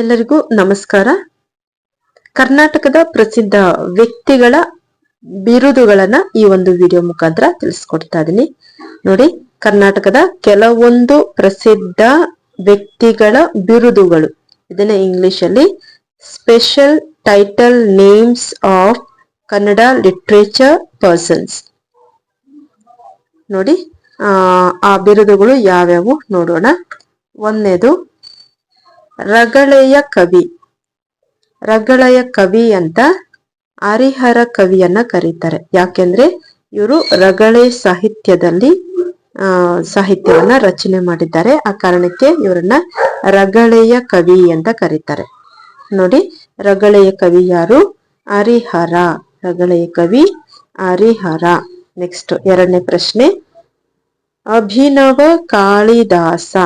ಎಲ್ಲರಿಗೂ ನಮಸ್ಕಾರ. ಕರ್ನಾಟಕದ ಪ್ರಸಿದ್ಧ ವ್ಯಕ್ತಿಗಳ ಬಿರುದುಗಳನ್ನ ಈ ಒಂದು ವಿಡಿಯೋ ಮುಖಾಂತರ ತಿಳಿಸ್ಕೊಡ್ತಾ ಇದ್ದೀನಿ. ನೋಡಿ, ಕರ್ನಾಟಕದ ಕೆಲವೊಂದು ಪ್ರಸಿದ್ಧ ವ್ಯಕ್ತಿಗಳ ಬಿರುದುಗಳು. ಇದನ್ನ ಇಂಗ್ಲಿಷ್ ಅಲ್ಲಿ special title names of Kannada literature persons ನೋಡಿ ಆ ಬಿರುದುಗಳು ಯಾವ್ಯಾವು ನೋಡೋಣ. ಒಂದನೇದು ರಗಳೆಯ ಕವಿ. ರಗಳೆಯ ಕವಿ ಅಂತ ಹರಿಹರ ಕವಿಯನ್ನ ಕರೀತಾರೆ. ಯಾಕೆಂದ್ರೆ ಇವರು ರಗಳೆ ಸಾಹಿತ್ಯದಲ್ಲಿ ಸಾಹಿತ್ಯವನ್ನ ರಚನೆ ಮಾಡಿದ್ದಾರೆ. ಆ ಕಾರಣಕ್ಕೆ ಇವರನ್ನ ರಗಳೆಯ ಕವಿ ಅಂತ ಕರೀತಾರೆ. ನೋಡಿ, ರಗಳೆಯ ಕವಿ ಯಾರು? ಹರಿಹರ. ರಗಳೆಯ ಕವಿ ಹರಿಹರ. ನೆಕ್ಸ್ಟ್ ಎರಡನೇ ಪ್ರಶ್ನೆ. ಅಭಿನವ ಕಾಳಿದಾಸ.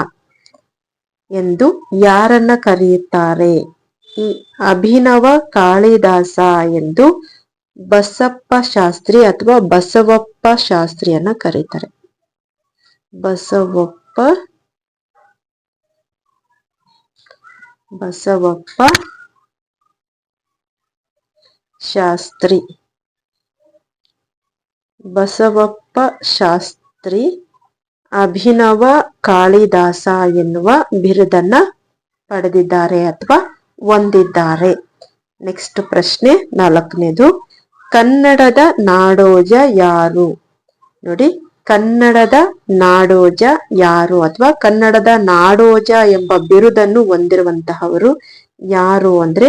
ಎಂದು ಯಾರನ್ನ ಕರೆಯುತ್ತಾರೆ? ಈ ಅಭಿನವ ಕಾಳಿದಾಸ ಎಂದು ಬಸಪ್ಪ ಶಾಸ್ತ್ರಿ ಅಥವಾ ಬಸವಪ್ಪ ಶಾಸ್ತ್ರಿಯನ್ನ ಕರೀತಾರೆ. ಬಸವಪ್ಪ ಬಸವಪ್ಪ ಶಾಸ್ತ್ರಿ ಬಸವಪ್ಪ ಶಾಸ್ತ್ರಿ ಅಭಿನವ ಕಾಳಿದಾಸ ಎನ್ನುವ ಬಿರುದನ್ನ ಪಡೆದಿದ್ದಾರೆ ಅಥವಾ ಹೊಂದಿದ್ದಾರೆ. ನೆಕ್ಸ್ಟ್ ಪ್ರಶ್ನೆ, ನಾಲ್ಕನೇದು, ಕನ್ನಡದ ನಾಡೋಜ ಯಾರು? ನೋಡಿ, ಕನ್ನಡದ ನಾಡೋಜ ಯಾರು ಅಥವಾ ಕನ್ನಡದ ನಾಡೋಜ ಎಂಬ ಬಿರುದನ್ನು ಹೊಂದಿರುವಂತಹವರು ಯಾರು ಅಂದ್ರೆ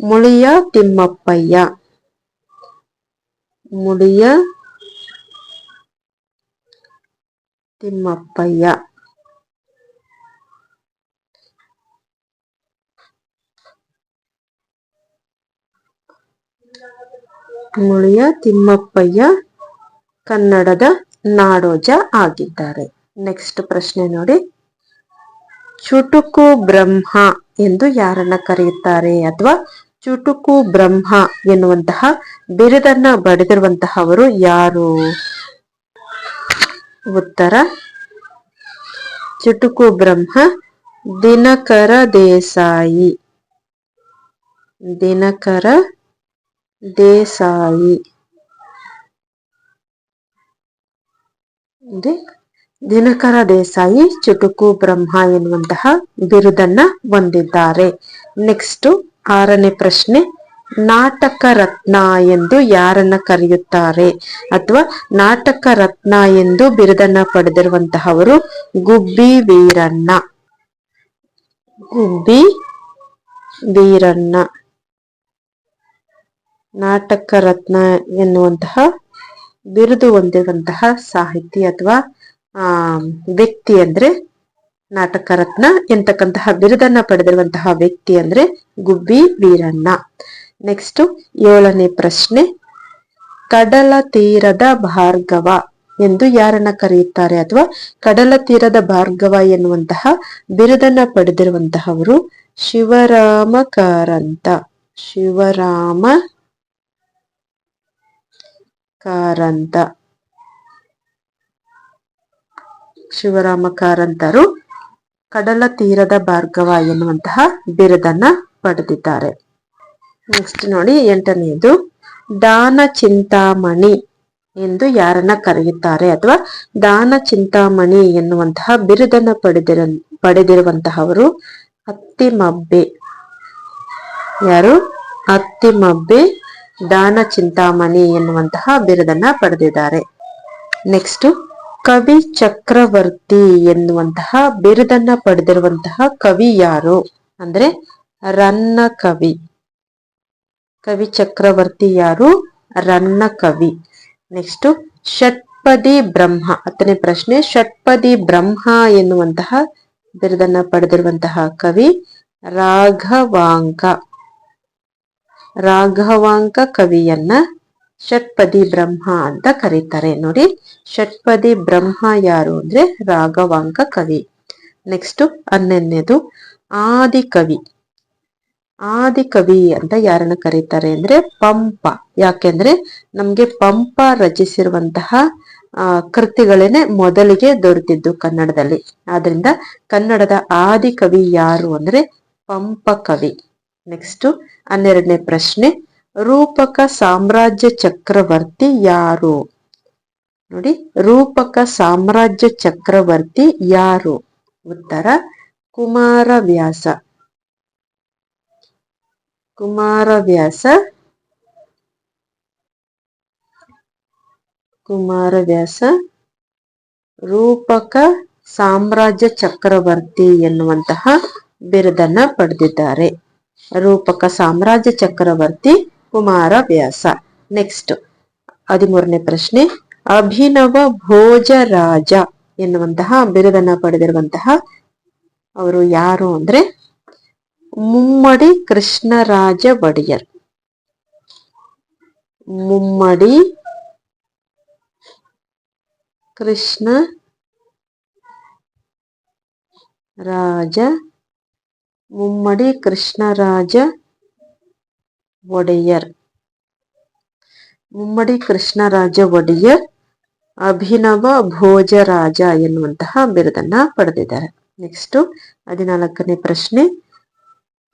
ಮುಳಿಯ ತಿಮ್ಮಪ್ಪಯ್ಯ. ಮುಳಿಯ ತಿಮ್ಮಪ್ಪಯ್ಯ. ಮುಳಿಯ ತಿಮ್ಮಪ್ಪಯ್ಯ ಕನ್ನಡದ ನಾಡೋಜ ಆಗಿದ್ದಾರೆ. ನೆಕ್ಸ್ಟ್ ಪ್ರಶ್ನೆ ನೋಡಿ. ಚುಟುಕು ಬ್ರಹ್ಮ ಎಂದು ಯಾರನ್ನ ಕರೆಯುತ್ತಾರೆ ಅಥವಾ ಚುಟುಕು ಬ್ರಹ್ಮ ಎನ್ನುವಂತಹ ಬಿರುದನ್ನ ಬಡಿದಿರುವಂತಹವರು ಯಾರು? ಉತ್ತರ. ಚುಟುಕು ಬ್ರಹ್ಮ, ದಿನಕರ ದೇಸಾಯಿ. ದಿನಕರ ದೇಸಾಯಿ. ದಿನಕರ ದೇಸಾಯಿ, ಚುಟುಕು ಬ್ರಹ್ಮ ಎನ್ನುವಂತಹ ಬಿರುದನ್ನ ಹೊಂದಿದ್ದಾರೆ. ನೆಕ್ಸ್ಟ್ ಆರನೇ ಪ್ರಶ್ನೆ. ನಾಟಕ ರತ್ನ ಎಂದು ಯಾರನ್ನ ಕರೆಯುತ್ತಾರೆ? ಅಥವಾ ನಾಟಕ ರತ್ನ ಎಂದು ಬಿರುದನ್ನ ಪಡೆದಿರುವಂತಹವರು ಗುಬ್ಬಿ ವೀರಣ್ಣ. ಗುಬ್ಬಿ ವೀರಣ್ಣ. ನಾಟಕ ರತ್ನ ಎನ್ನುವಂತಹ ಬಿರುದು ಹೊಂದಿರುವಂತಹ ಸಾಹಿತಿ ಅಥವಾ, ಆ, ವ್ಯಕ್ತಿ ಅಂದ್ರೆ ನಾಟಕ ರತ್ನ ಎಂತಕ್ಕಂತಹ ಬಿರುದನ್ನ ಪಡೆದಿರುವಂತಹ ವ್ಯಕ್ತಿ ಅಂದ್ರೆ ಗುಬ್ಬಿ ವೀರಣ್ಣ. ನೆಕ್ಸ್ಟ್ ಏಳನೇ ಪ್ರಶ್ನೆ. ಕಡಲ ತೀರದ ಭಾರ್ಗವ ಎಂದು ಯಾರನ್ನ ಕರೆಯುತ್ತಾರೆ ಅಥವಾ ಕಡಲ ತೀರದ ಭಾರ್ಗವ ಎನ್ನುವಂತಹ ಬಿರುದನ್ನ ಪಡೆದಿರುವಂತಹವರು ಶಿವರಾಮ ಕಾರಂತ ಶಿವರಾಮ ಕಾರಂತ ಶಿವರಾಮ ಕಾರಂತರು ಕಡಲ ತೀರದ ಭಾರ್ಗವ ಎನ್ನುವಂತಹ ಬಿರುದನ್ನ ಪಡೆದಿದ್ದಾರೆ. ನೆಕ್ಸ್ಟ್ ನೋಡಿ ಎಂಟನೆಯದು ದಾನ ಚಿಂತಾಮಣಿ ಎಂದು ಯಾರನ್ನ ಕರೆಯುತ್ತಾರೆ ಅಥವಾ ದಾನ ಚಿಂತಾಮಣಿ ಎನ್ನುವಂತಹ ಬಿರುದನ್ನ ಪಡೆದಿರ, ಪಡೆದಿರುವಂತಹವರು ಅತ್ತಿಮಬ್ಬೆ. ಯಾರು? ಅತ್ತಿಮಬ್ಬೆ ದಾನ ಚಿಂತಾಮಣಿ ಎನ್ನುವಂತಹ ಬಿರುದನ್ನ ಪಡೆದಿದ್ದಾರೆ. ನೆಕ್ಸ್ಟ್ ಕವಿ ಚಕ್ರವರ್ತಿ ಎನ್ನುವಂತಹ ಬಿರುದನ್ನ ಪಡೆದಿರುವಂತಹ ಕವಿ ಯಾರು? ಅಂದ್ರೆ ರನ್ನ ಕವಿ. ಕವಿ ಚಕ್ರವರ್ತಿ ಯಾರು? ರನ್ನ ಕವಿ. ನೆಕ್ಸ್ಟ್ ಷಟ್ಪದಿ ಬ್ರಹ್ಮ. ಹತ್ತನೇ ಪ್ರಶ್ನೆ, ಷಟ್ಪದಿ ಬ್ರಹ್ಮ ಎನ್ನುವಂತಹ, ಬಿರುದನ್ನ ಪಡೆದಿರುವಂತಹ ಕವಿ ರಾಘವಾಂಕ. ರಾಘವಾಂಕ ಕವಿಯನ್ನ ಷಟ್ಪದಿ ಬ್ರಹ್ಮ ಅಂತ ಕರೀತಾರೆ. ನೋಡಿ, ಷಟ್ಪದಿ ಬ್ರಹ್ಮ ಯಾರು ಅಂದ್ರೆ ರಾಘವಾಂಕ ಕವಿ. ನೆಕ್ಸ್ಟ್ ಹನ್ನೊಂದನೇದು ಆದಿಕವಿ ಆದಿಕವಿ ಅಂತ ಯಾರನ್ನ ಕರೀತಾರೆ ಅಂದ್ರೆ ಪಂಪ. ಯಾಕೆಂದ್ರೆ ನಮ್ಗೆ ಪಂಪ ರಚಿಸಿರುವಂತಹ ಕೃತಿಗಳೇನೆ ಮೊದಲಿಗೆ ದೊರೆತಿದ್ದು ಕನ್ನಡದಲ್ಲಿ. ಆದ್ರಿಂದ ಕನ್ನಡದ ಆದಿ ಕವಿ ಯಾರು ಅಂದ್ರೆ ಪಂಪ ಕವಿ. ನೆಕ್ಸ್ಟ್ ಹನ್ನೆರಡನೇ ಪ್ರಶ್ನೆ, ರೂಪಕ ಸಾಮ್ರಾಜ್ಯ ಚಕ್ರವರ್ತಿ ಯಾರು? ನೋಡಿ, ರೂಪಕ ಸಾಮ್ರಾಜ್ಯ ಚಕ್ರವರ್ತಿ ಯಾರು? ಉತ್ತರ, ಕುಮಾರವ್ಯಾಸ. ಕುಮಾರವ್ಯಾಸ. ಕುಮಾರವ್ಯಾಸ. ರೂಪಕ ಸಾಮ್ರಾಜ್ಯ ಚಕ್ರವರ್ತಿ ಎನ್ನುವಂತಹ ಬಿರುದನ್ನ ಪಡೆದಿದ್ದಾರೆ. ರೂಪಕ ಸಾಮ್ರಾಜ್ಯ ಚಕ್ರವರ್ತಿ ಕುಮಾರವ್ಯಾಸ. ನೆಕ್ಸ್ಟ್ ಹದಿಮೂರನೇ ಪ್ರಶ್ನೆ. ಅಭಿನವ ಭೋಜರಾಜ ಎನ್ನುವಂತಹ ಬಿರುದನ್ನ ಪಡೆದಿರುವಂತಹ ಅವರು ಯಾರು ಅಂದ್ರೆ ಮುಮ್ಮಡಿ ಕೃಷ್ಣರಾಜ ಒಡೆಯರ್ ಮುಮ್ಮಡಿ ಕೃಷ್ಣ ರಾಜ ಮುಮ್ಮಡಿ ಕೃಷ್ಣರಾಜ ಒಡೆಯರ್ ಮುಮ್ಮಡಿ ಕೃಷ್ಣರಾಜ ಒಡೆಯರ್ ಅಭಿನವ ಭೋಜರಾಜ ಎನ್ನುವಂತಹ ಬಿರುದನ್ನ ಪಡೆದಿದ್ದಾರೆ. ನೆಕ್ಸ್ಟ್ ಹದಿನಾಲ್ಕನೇ ಪ್ರಶ್ನೆ.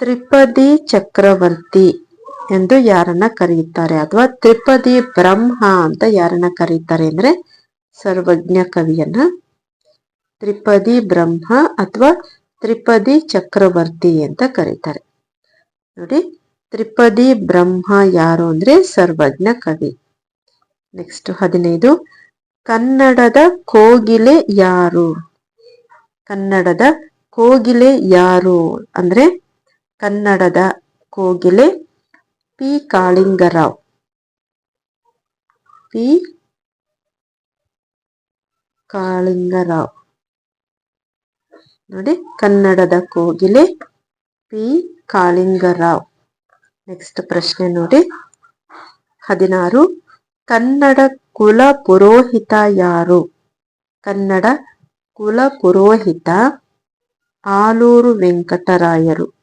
ತ್ರಿಪದಿ ಚಕ್ರವರ್ತಿ ಎಂದು ಯಾರನ್ನ ಕರೆಯುತ್ತಾರೆ? ಅಥವಾ ತ್ರಿಪದಿ ಬ್ರಹ್ಮ ಅಂತ ಯಾರನ್ನ ಕರೀತಾರೆ ಅಂದ್ರೆ ಸರ್ವಜ್ಞ ಕವಿಯನ್ನ? ತ್ರಿಪದಿ ಬ್ರಹ್ಮ ಅಥವಾ ತ್ರಿಪದಿ ಚಕ್ರವರ್ತಿ ಅಂತ ಕರೀತಾರೆ. ನೋಡಿ, ತ್ರಿಪದಿ ಬ್ರಹ್ಮ ಯಾರು ಅಂದ್ರೆ ಸರ್ವಜ್ಞ ಕವಿ. ನೆಕ್ಸ್ಟ್ ಹದಿನೈದು, ಕನ್ನಡದ ಕೋಗಿಲೆ ಯಾರು? ಕನ್ನಡದ ಕೋಗಿಲೆ ಯಾರು ಅಂದ್ರೆ ಕನ್ನಡದ ಕೋಗಿಲೆ ಪಿ. ಕಾಳಿಂಗರಾವ್. ಪಿ. ಕಾಳಿಂಗರಾವ್. ನೋಡಿ, ಕನ್ನಡದ ಕೋಗಿಲೆ ಪಿ. ಕಾಳಿಂಗರಾವ್. ನೆಕ್ಸ್ಟ್ ಪ್ರಶ್ನೆ ನೋಡಿ. ಹದಿನಾರು, ಕನ್ನಡ ಕುಲ ಪುರೋಹಿತ ಯಾರು? ಕನ್ನಡ ಕುಲ ಪುರೋಹಿತ ಆಲೂರು ವೆಂಕಟರಾಯರು.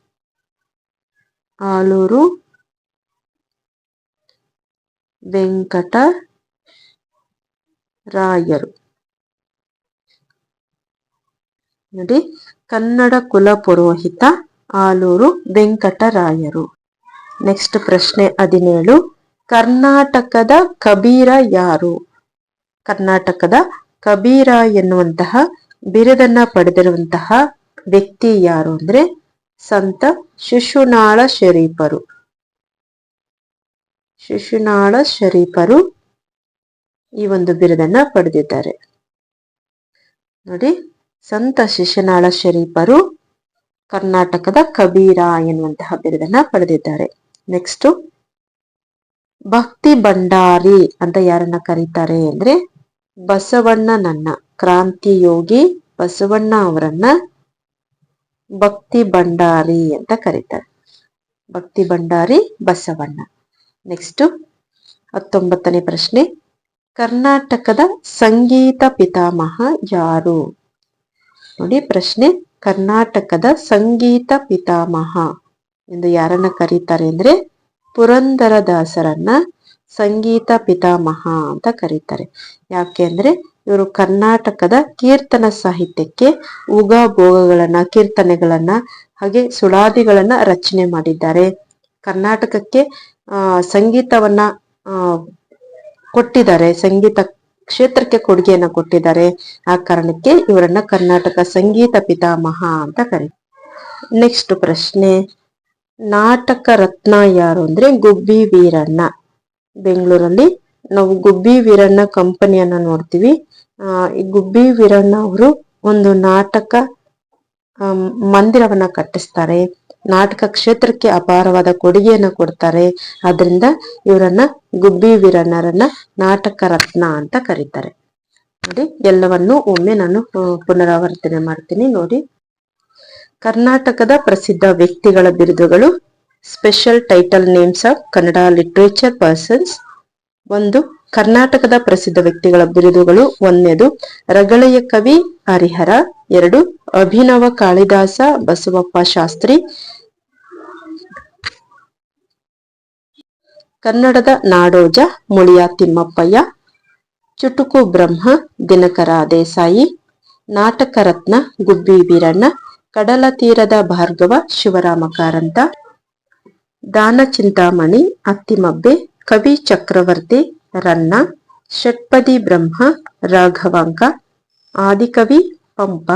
ಆಲೂರು, ವೆಂಕಟ ರಾಯರು. ನೋಡಿ, ಕನ್ನಡ ಕುಲ ಪುರೋಹಿತ ಆಲೂರು ವೆಂಕಟರಾಯರು ನೆಕ್ಸ್ಟ್ ಪ್ರಶ್ನೆ ಹದಿನೇಳು, ಕರ್ನಾಟಕದ ಕಬೀರ ಯಾರು? ಕರ್ನಾಟಕದ ಕಬೀರ ಎನ್ನುವಂತಹ, ಬಿರುದನ್ನ ಪಡೆದಿರುವಂತಹ ವ್ಯಕ್ತಿ ಯಾರು ಅಂದ್ರೆ ಸಂತ ಶಿಶುನಾಳ ಶರೀಫರು ಶಿಶುನಾಳ ಶರೀಫರು ಈ ಒಂದು ಬಿರುದನ್ನ ಪಡೆದಿದ್ದಾರೆ. ನೋಡಿ, ಸಂತ ಶಿಶುನಾಳ ಶರೀಫರು ಕರ್ನಾಟಕದ ಕಬೀರ ಎನ್ನುವಂತಹ ಬಿರುದನ್ನ ಪಡೆದಿದ್ದಾರೆ. ನೆಕ್ಸ್ಟ್ ಭಕ್ತಿ ಭಂಡಾರಿ ಅಂತ ಯಾರನ್ನ ಕರೀತಾರೆ ಅಂದ್ರೆ ಬಸವಣ್ಣನನ್ನ, ಕ್ರಾಂತಿ ಯೋಗಿ ಬಸವಣ್ಣ ಅವರನ್ನ ಭಕ್ತಿ ಭಂಡಾರಿ ಅಂತ ಕರೀತಾರೆ. ಭಕ್ತಿ ಭಂಡಾರಿ ಬಸವಣ್ಣ. ನೆಕ್ಸ್ಟ್ ಹತ್ತೊಂಬತ್ತನೇ ಪ್ರಶ್ನೆ. ಕರ್ನಾಟಕದ ಸಂಗೀತ ಪಿತಾಮಹ ಯಾರು? ನೋಡಿ ಪ್ರಶ್ನೆ. ಕರ್ನಾಟಕದ ಸಂಗೀತ ಪಿತಾಮಹ ಎಂದು ಯಾರನ್ನ ಕರೀತಾರೆ ಅಂದ್ರೆ ಪುರಂದರದಾಸರನ್ನ ಸಂಗೀತ ಪಿತಾಮಹ ಅಂತ ಕರೀತಾರೆ. ಯಾಕೆ ಅಂದ್ರೆ ಇವರು ಕರ್ನಾಟಕದ ಕೀರ್ತನ ಸಾಹಿತ್ಯಕ್ಕೆ ಉಗ ಭೋಗಗಳನ್ನ, ಕೀರ್ತನೆಗಳನ್ನ, ಹಾಗೆ ಸುಳಾದಿಗಳನ್ನ ರಚನೆ ಮಾಡಿದ್ದಾರೆ. ಕರ್ನಾಟಕಕ್ಕೆ ಸಂಗೀತವನ್ನ ಕೊಟ್ಟಿದ್ದಾರೆ. ಸಂಗೀತ ಕ್ಷೇತ್ರಕ್ಕೆ ಕೊಡುಗೆಯನ್ನ ಕೊಟ್ಟಿದ್ದಾರೆ. ಆ ಕಾರಣಕ್ಕೆ ಇವರನ್ನ ಕರ್ನಾಟಕ ಸಂಗೀತ ಪಿತಾಮಹ ಅಂತ ಕರಿ ನೆಕ್ಸ್ಟ್ ಪ್ರಶ್ನೆ. ನಾಟಕ ರತ್ನ ಯಾರು ಅಂದ್ರೆ ಗುಬ್ಬಿ ವೀರಣ್ಣ. ಬೆಂಗಳೂರಲ್ಲಿ ನಾವು ಗುಬ್ಬಿ ವೀರಣ್ಣ ಕಂಪನಿಯನ್ನ ನೋಡ್ತೀವಿ. ಈ ಗುಬ್ಬಿ ವೀರಣ್ಣ ಅವರು ಒಂದು ನಾಟಕ ಮಂದಿರವನ್ನ ಕಟ್ಟಿಸ್ತಾರೆ. ನಾಟಕ ಕ್ಷೇತ್ರಕ್ಕೆ ಅಪಾರವಾದ ಕೊಡುಗೆಯನ್ನ ಕೊಡ್ತಾರೆ. ಅದರಿಂದ ಇವರನ್ನ ಗುಬ್ಬಿ ವೀರಣ್ಣರನ್ನ ನಾಟಕ ರತ್ನ ಅಂತ ಕರೀತಾರೆ. ನೋಡಿ, ಎಲ್ಲವನ್ನು ಒಮ್ಮೆ ನಾನು ಪುನರಾವರ್ತನೆ ಮಾಡ್ತೀನಿ. ನೋಡಿ, ಕರ್ನಾಟಕದ ಪ್ರಸಿದ್ಧ ವ್ಯಕ್ತಿಗಳ ಬಿರುದುಗಳು special title names of Kannada literature persons ಒಂದು ಕರ್ನಾಟಕದ ಪ್ರಸಿದ್ಧ ವ್ಯಕ್ತಿಗಳ ಬಿರುದುಗಳು ಒಂದನೇದು ರಗಳೆಯ ಕವಿ ಹರಿಹರ, ಎರಡು ಅಭಿನವ ಕಾಳಿದಾಸ ಬಸವಪ್ಪ ಶಾಸ್ತ್ರಿ. ಕನ್ನಡದ ನಾಡೋಜ ಮುಳಿಯ ತಿಮ್ಮಪ್ಪಯ್ಯ, ಚುಟುಕು ಬ್ರಹ್ಮ ದಿನಕರ ದೇಸಾಯಿ, ನಾಟಕ ರತ್ನ ಗುಬ್ಬಿ ವೀರಣ್ಣ, ಕಡಲ ತೀರದ ಭಾರ್ಗವ ಶಿವರಾಮ ಕಾರಂತ ದಾನ ಚಿಂತಾಮಣಿ ಅತ್ತಿಮಬ್ಬೆ, ಕವಿ ಚಕ್ರವರ್ತಿ ರನ್ನ, ಷಟ್ಪದಿ ಬ್ರಹ್ಮ, ರಾಘವಾಂಕ, ಆದಿಕವಿ, ಪಂಪ,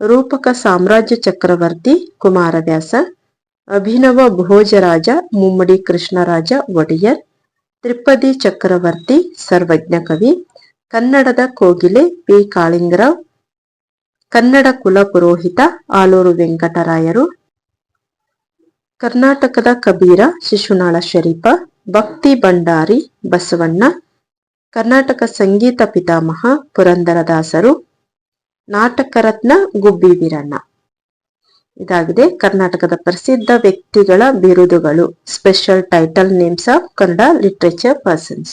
ರೂಪಕ ಸಾಮ್ರಾಜ್ಯ ಚಕ್ರವರ್ತಿ, ಕುಮಾರವ್ಯಾಸ, ಅಭಿನವ ಭೋಜರಾಜ, ಮುಮ್ಮಡಿ ಕೃಷ್ಣರಾಜ, ಒಡೆಯರ್, ತ್ರಿಪದಿ ಚಕ್ರವರ್ತಿ, ಸರ್ವಜ್ಞ ಕವಿ, ಕನ್ನಡದ ಕೋಗಿಲೆ ಪಿ. ಕಾಳಿಂಗರಾವ್, ಕನ್ನಡ ಕುಲ ಪುರೋಹಿತ ಆಲೂರು ವೆಂಕಟರಾಯರು, ಕರ್ನಾಟಕದ ಕಬೀರ, ಶಿಶುನಾಳ ಶರೀಫ ಭಕ್ತಿ ಭಂಡಾರಿ ಬಸವಣ್ಣ, ಕರ್ನಾಟಕ ಸಂಗೀತ ಪಿತಾಮಹ ಪುರಂದರದಾಸರು, ನಾಟಕ ರತ್ನ ಗುಬ್ಬಿ ವೀರಣ್ಣ. ಇದಾಗಿದೆ ಕರ್ನಾಟಕದ ಪ್ರಸಿದ್ಧ ವ್ಯಕ್ತಿಗಳ ಬಿರುದುಗಳು. Special title names of Kannada literature persons